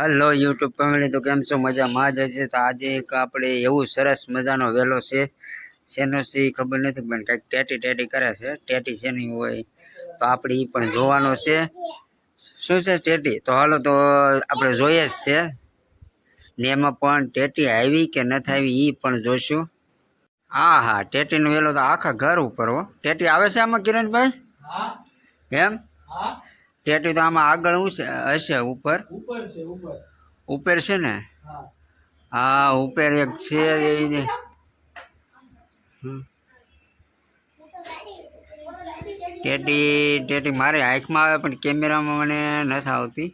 Hello YouTube family તો કેમ છો? મજામાં જ હશે. તો આજે એક આપણે એવું સરસ મજાનો વેલો છે. શેનો છે ખબર નથી પણ કંઈક ટેટી ટેટી કરે છે. ટેટી શેની હોય તો આપણે એ પણ જોવાનો છે. શું છે ટેટી? તો હાલો તો આપણે જોઈએ જ છે. ને એમાં પણ ટેટી આવી કે નથી આવી એ પણ જોઈશું. હા હા ટેટીનો વેલો તો આખા ઘર ઉપર હો. ટેટી આવે છે આમાં કિરણભાઈ? એમ? હા. ટેટી તો આમાં આગળ હું છે હશે ઉપર? ઉપર છે ઉપર. ઉપર છે ને? હા. ઉપર એક છે એવી ટેટી ટેટી મારી આંખમાં આવે પણ કેમેરામાં મને નથી આવતી.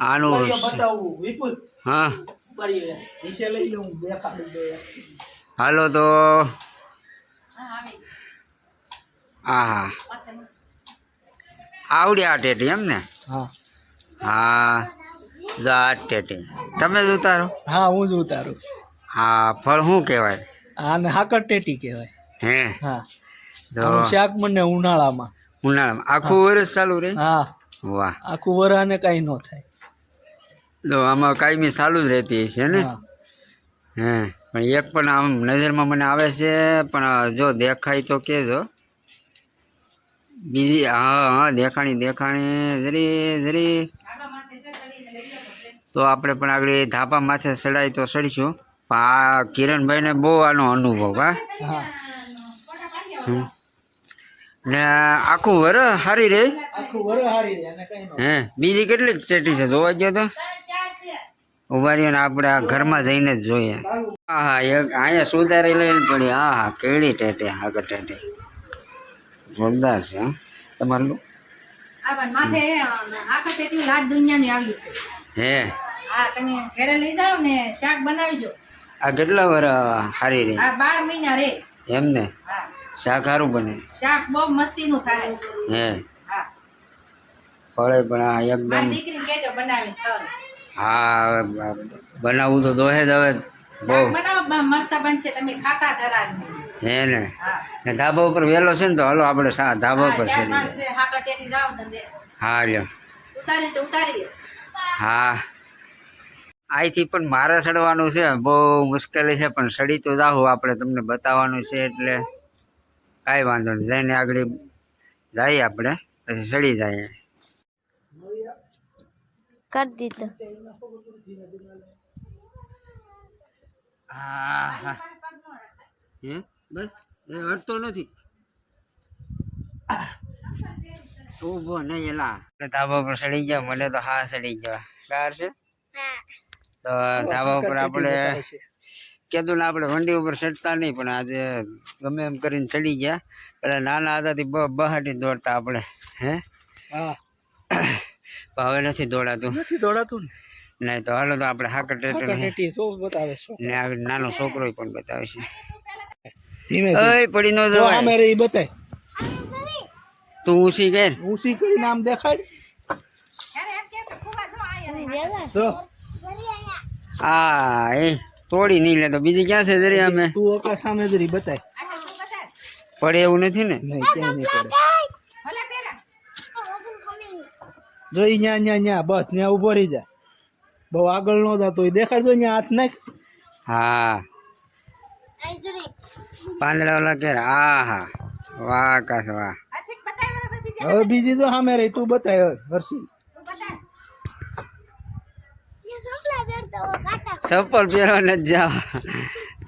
આનું હા. હાલો તો. હા હા આવડી આ ટેટી એમ ને? હા. હા જો આ ટેટી. તમે જ ઉતારો. હા હું જ ઉતારું. હા ફળ શું કહેવાય? આને હાકર ટેટી કહેવાય. હે? હા. તો શાક મને ઉનાળામાં. ઉનાળામાં. આખું વર્ષ ચાલુ રહે? હા. વાહ. આખું વરાને કાંઈ ન થાય. તો આમાં કાયમી ચાલુ જ રહેતી છે ને? હે. પણ એક પણ આમ નજરમાં મને આવે છે પણ જો દેખાય તો કહેજો બીજી હા હા દેખાણી દેખાણી જરી જરી. તો આપણે પણ આગળ ધાપા માથે ચડાય તો ચડીશું. પણ આ કિરણભાઈને બહુ આનો અનુભવ હા. ને આખું વર હારી ન હે બીજી કેટલી ચેટી છે જોવા ગયો તો? ઊભા રહીને આપણે આ ઘરમાં જઈને જ જોઈએ. હા હા એક અહીંયા સુધારી લઈને પડી. હા હા કેળી ટેટી આગળ ટેટી. જોરદાર છે હા. તમારું? હે હા? તમે ઘરે લઈ જાઓ ને શાક બનાવજો. આ કેટલા વર સારી રે? આ મહિના રે. એમ ને? હા. શાક સારું બને. શાક બહુ મસ્તીનું થાય. હે? હા. ફળે પણ આ એકદમ દીકરીને હા બનાવવું તો દોહે દવે બહુ. બનાવ મસ્ત બનશે તમે ખાતા ધરાજ હે ને? ને ધાબા ઉપર વહેલો છે ને તો હાલો આપણે ધાબા હા ઉપર ચડી હા લ્યો. હા. અહીંથી પણ મારે ચડવાનું છે બહુ મુશ્કેલી છે પણ ચડી તો જાઉં આપણે તમને બતાવવાનું છે એટલે કાંઈ વાંધો નહીં જઈને આગળ જઈએ આપણે પછી ચડી જઈએ. કરી દીધું. હા હા. હે? બસ હટતો નથી. ઊભો નહીં એલા. ધાબા પર ચડી ગયા મને તો હા સડી ગયા. બહાર છે? તો ધાબા ઉપર આપણે. કીધું ને આપણે વંડી ઉપર ચડતા નહીં પણ આજે ગમે એમ કરીને ચડી ગયા. પેલા નાના હતાથી બ બહાટી દોડતા આપણે હે? હવે નથી દોડાતું. નથી દોડાતું ને? નહીં તો હાલો તો આપણે હાકર ટેટર ને નાનો છોકરો પણ બતાવે છે. ઓય પડી ન જવાય. ઈ બતાય. તું ઊંચી કર ઊંચી કરીને આમ દેખાડ આ એ તોડી નહીં લે તો બીજી ક્યાં છે જરી અમે? તું ઓકા સામે જરી બતાય. પડે એવું નથી ને? નહીં ક્યાંય નહીં પડે. જો ન્યા ન્યા ન્યા બસ ન્યા ઊભો રહી જા. બહુ આગળ નો જતો દેખાડજો ન્યા હાથ નાખ. હા. પાંદડા ઓલા કે હા હા વાહ કાસ વાહ આ છીક બતાવી મને બીજી હવે બીજી તો સામે રહી તું બતાય હવે હર્ષી તું બતાવ ચપ્પલ પહેરવા નથી જાવ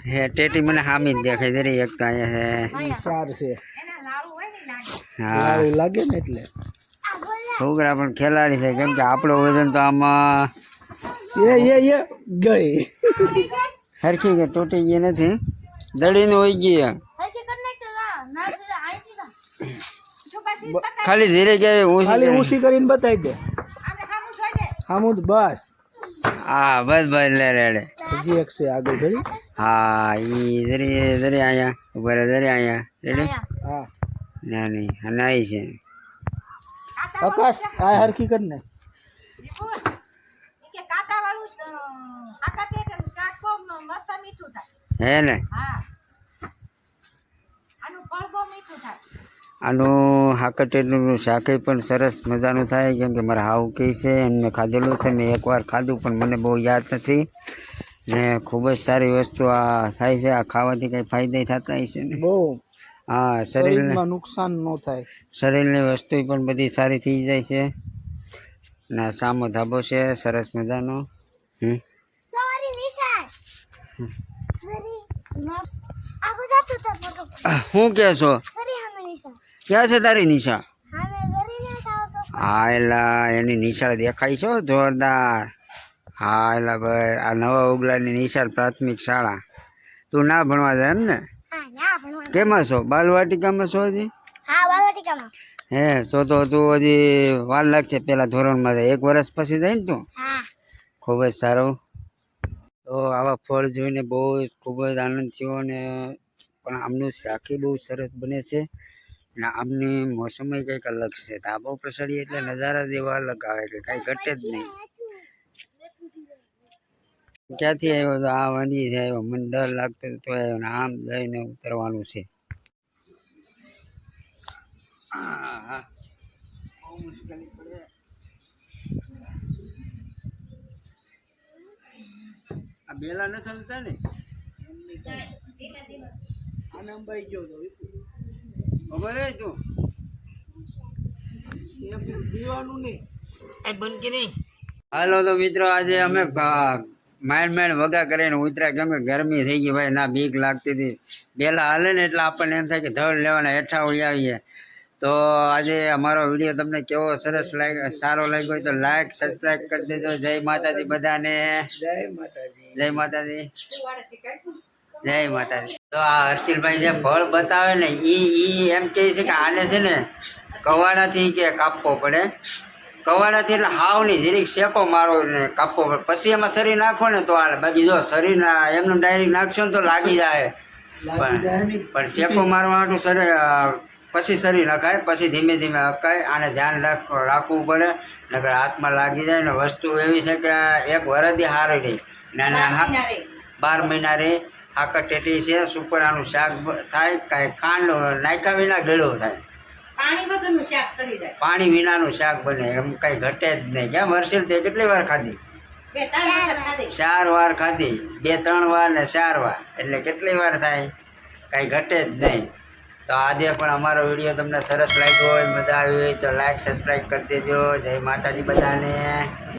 હે ટેટી મને હામી જ દેખાય જરી એક તો અહીંયા છે સાર છે એના લાડુ હોય ને લાડુ હા સારું લાગે ને એટલે? છોકરા પણ ખેલાડી છે કેમ કે આપણો વજન તો આમાં એ એ એ ગઈ. હરખી કે તૂટી ગઈ નથી? દડીને હોઈ ગઈ શું પછી બતાવ ખાલી ધીરે ગયા ઊંચી ખાલી કરી. ઊંચી કરીને બતાવી દે આમને ખામું જોઈ દે આમ જ બસ હા બસ બસ લે રેડે હજી એક છે આગળ ઘડી હા ઈ જરી જરી અહીંયા ઉપર જરી અહીંયા રેડી હા ના નહીં અને અહીં છે આકાશ આ હરખી કર ને વિપુલ ઈ કે કાંટા વાળું હાકર ટેટીનું શાક બહુ મસ્ત મીઠું થાય હે ને હા આનું હાકટેટનું શાકે પણ સરસ મજાનું થાય કેમ કે મારા હાવ કહે છે અને મેં ખાધેલું છે મેં એકવાર ખાધું પણ મને બહુ યાદ નથી. ને ખૂબ જ સારી વસ્તુ આ થાય છે આ ખાવાથી કંઈ ફાયદા થતા હશે ને? બહુ. હા શરીરને નુકસાન ન થાય. શરીરની વસ્તુ પણ બધી સારી થઈ જાય છે. ને આ સામો ધાબો છે સરસ મજાનો. હમ. શું કે છો? ક્યાં છે તારી નિશા? હા એલા એની નિશાળ દેખાય છો જોરદાર. હા એલા ભાઈ આ નવા ઉગલાની નિશાળ પ્રાથમિક શાળા. તું ના ભણવા જાય એમ ને? હા કેમાં છો? બાલવાટિકામાં છો હજી? હા હે તો તો તું હજી વાર લાગશે પેલા ધોરણમાં જાય. એક વર્ષ પછી જાય ને તું? ખૂબ જ સારું. તો આવા ફળ જોઈને બહુ જ ખૂબ જ આનંદ થયો અને પણ આમનું શાકી બહુ સરસ બને છે. અને આમની મોસમય કંઈક અલગ છે. ધાબો પર એટલે નજારા જેવા અલગ આવે કે કાંઈ ઘટે જ નહીં. ક્યાંથી આવ્યો તો? આ વાંધી આવ્યો. મને ડર લાગતો તો આવ્યો ને આમ જઈને ઉતરવાનું છે. બેલા નથી હલતા ને? આને અંબાઈ ગયો તો ખબર હે તું એમ નહીં. એ બંધ કરી હાલો તો મિત્રો આજે અમે માઇન્ડ માઇન્ડ વગા કરીને ઉતર્યા. કેમ કે ગરમી થઈ ગઈ ભાઈ ના બીક લાગતી હતી. પહેલાં હાલે ને એટલે આપણને એમ થાય કે ધડ લેવાના હેઠા ઉઈ આવીએ. તો આજે અમારો વીડિયો તમને કેવો સરસ લાગ્યો સારો લાગ્યો હોય તો લાઈક સબસ્ક્રાઈબ કરી દેજો. જય માતાજી બધાને. જય માતાજી. જય માતાજી. જય માતાજી. તો આ હર્ષિલભાઈ જે ફળ બતાવે ને ઈ ઈ એમ કહે છે કે આને છે ને કવાડાથી કે કાપવો પડે. કવાડાથી એટલે હાવ નહીં જીરીક શેકો મારો ને કાપવો પડે. પછી એમાં શરીર નાખો ને તો હાલે બાકી જો શરીર ના એમને ડાયરેક્ટ નાખશો ને તો લાગી જાય. પણ શેકો મારવા હાટું શરીર પછી શરીર નખાય પછી ધીમે ધીમે હકાય. આને ધ્યાન રાખ રાખવું પડે. નકર હાથમાં લાગી જાય ને વસ્તુ એવી છે કે એક વરદી હારી રહી. નાના હા. બાર મહિના રે આકર ટેટી છે સુપરાનું શાક થાય કાંઈ ખાંડ નાખ્યા વિના ગળ્યું થાય. પાણી વગરનું શાક સડી જાય. પાણી વિનાનું શાક બને એમ કાંઈ ઘટે જ નહીં. કેમ હર્ષિલ તે કેટલી વાર ખાધી? ચાર વાર ખાધી. બે ત્રણ વાર ને ચાર વાર. એટલે કેટલી વાર થાય? કાંઈ ઘટે જ નહીં. તો આજે પણ અમારો વીડિયો તમને સરસ લાગ્યો હોય મજા આવી હોય તો લાઈક સબસ્ક્રાઈબ કરી દેજો. જય માતાજી બધાને.